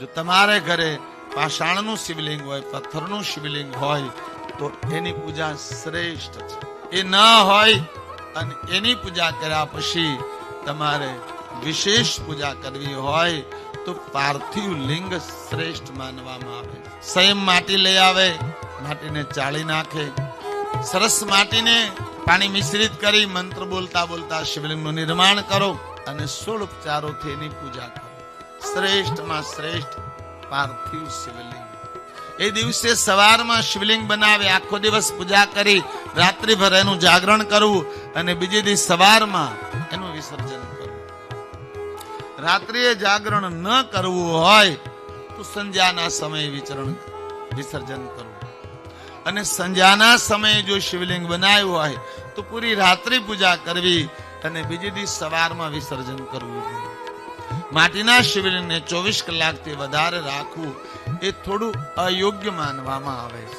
જો તમારે ઘરે પાષાણનું શિવલિંગ હોય, પથ્થરનું શિવલિંગ હોય, તો એની પૂજા શ્રેષ્ઠ છે. એ ન હોય અને એની પૂજા કર્યા પછી તમારે વિશેષ પૂજા કરવી હોય, તો પાર્થિવ લિંગ શ્રેષ્ઠ માનવામાં આવે. સંયમ માટી લઈ આવે, માટીને ચાળી નાખે. સરસ માટીને પાણી મિશ્રિત કરી મંત્ર બોલતા બોલતા શિવલિંગનું નિર્માણ કરો અને સોળ ઉપચારોથી એની પૂજા કરો. શ્રેષ્ઠમાં શ્રેષ્ઠ પાર્થિવ શિવલિંગ. એ દિવસે સવારમાં શિવલિંગ બનાવે, આખો દિવસ પૂજા કરી, રાત્રિભર એનું જાગરણ કરવું અને બીજે દિવસ સવારમાં એનું વિસર્જન કરવું. રાત્રિએ જાગરણ ન કરવું હોય તો સંધ્યાના સમયે વિચરણ, વિસર્જન કરવું. અને સંધ્યાના સમયે જો શિવલિંગ બનાવ્યું હોય તો પૂરી રાત્રિ પૂજા કરવી અને બીજે દિવસ સવારમાં વિસર્જન કરવું જોઈએ. માટીના શિવલિંગને ચોવીસ કલાકથી વધારે રાખવું એ થોડું અયોગ્ય માનવામાં આવે છે.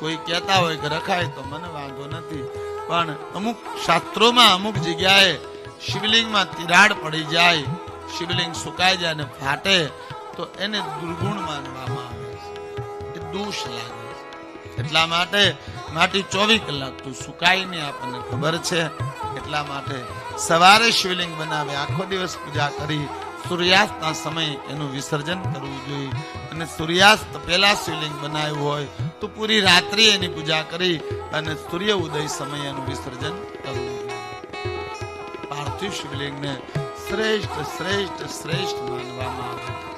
કોઈ કહેતા હોય કે રખાય તો મને વાંધો નથી, પણ અમુક શાસ્ત્રોમાં અમુક જગ્યાએ શિવલિંગમાં તિરાડ પડી જાય, શિવલિંગ સુકાઈ જાય અને ફાટે, તો એને દુર્ગુણ માનવામાં આવે છે. એ દોષ લાગે છે. એટલા માટે માટી ચોવીસ કલાક તો સુકાઈને આપણને ખબર છે. એટલા માટે સવારે શિવલિંગ બનાવે, આખો દિવસ પૂજા કરી સૂર્યાસ્તના સમય એનું વિસર્જન કરવું જોઈએ. અને સૂર્યાસ્ત પહેલા શિવલિંગ બનાવ્યું હોય તો પૂરી રાત્રિ એની પૂજા કરી અને સૂર્ય ઉદય સમયે એનું વિસર્જન કરવું જોઈએ. પાર્થિવ શિવલિંગને શ્રેષ્ઠ શ્રેષ્ઠ શ્રેષ્ઠ માનવામાં આવે. છે